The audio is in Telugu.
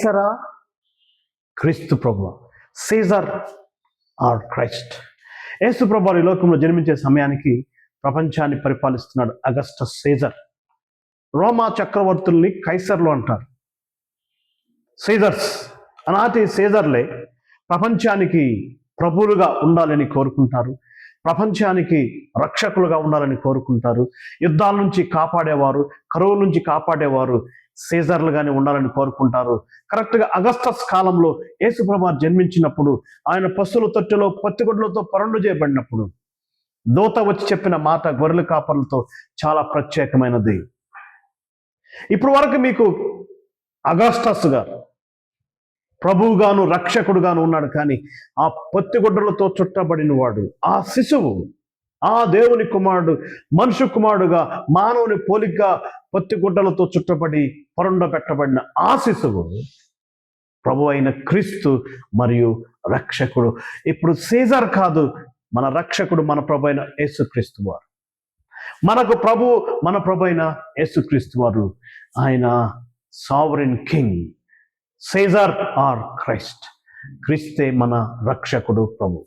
Kaisara Kristu Prabhu. Caesar or Christ. యేసు ప్రభు ఈ లోకంలో జన్మించే సమయానికి ప్రపంచాన్ని పరిపాలిస్తున్నాడు అగస్ట సీజర్. రోమా చక్రవర్తుల్ని కైసర్లు అంటారు. సీజర్స్ అనాటి సీజర్లే ప్రపంచానికి ప్రభువులుగా ఉండాలని కోరుకుంటారు. ప్రపంచానికి రక్షకులుగా ఉండాలని కోరుకుంటారు. యుద్ధాల నుంచి కాపాడేవారు కరువు నుంచి కాపాడేవారు సీజర్లు కానీ ఉండాలని కోరుకుంటారు. కరెక్ట్గా అగస్టస్ కాలంలో యేసుప్రభు జన్మించినప్పుడు ఆయన పశువుల తొట్టెలో పత్తిగుడ్లతో పరండు చేయబడినప్పుడు దూత వచ్చి చెప్పిన మాట గొర్రెల కాపర్లతో చాలా ప్రత్యేకమైనది. ఇప్పుడు వరకు మీకు అగస్టస్ గారు ప్రభువుగాను రక్షకుడుగాను ఉన్నాడు కానీ ఆ పొత్తిగుడ్డలతో చుట్టబడిన వాడు ఆ శిశువు ఆ దేవుని కుమారుడు మనుషు కుమారుడుగా మానవుని పోలిగ్గా పత్తి గుడ్డలతో చుట్టబడి పొరండ పెట్టబడిన ఆ శిశువు ప్రభు అయిన క్రీస్తు మరియు రక్షకుడు. ఇప్పుడు సీజర్ కాదు మన రక్షకుడు మన ప్రభు అయిన యేసుక్రీస్తు వారు. మనకు ప్రభు మన ప్రభు అయిన యేసుక్రీస్తు వారు. ఆయన sovereign king Caesar or Christ. క్రీస్తే మన రక్షకుడు ప్రభు.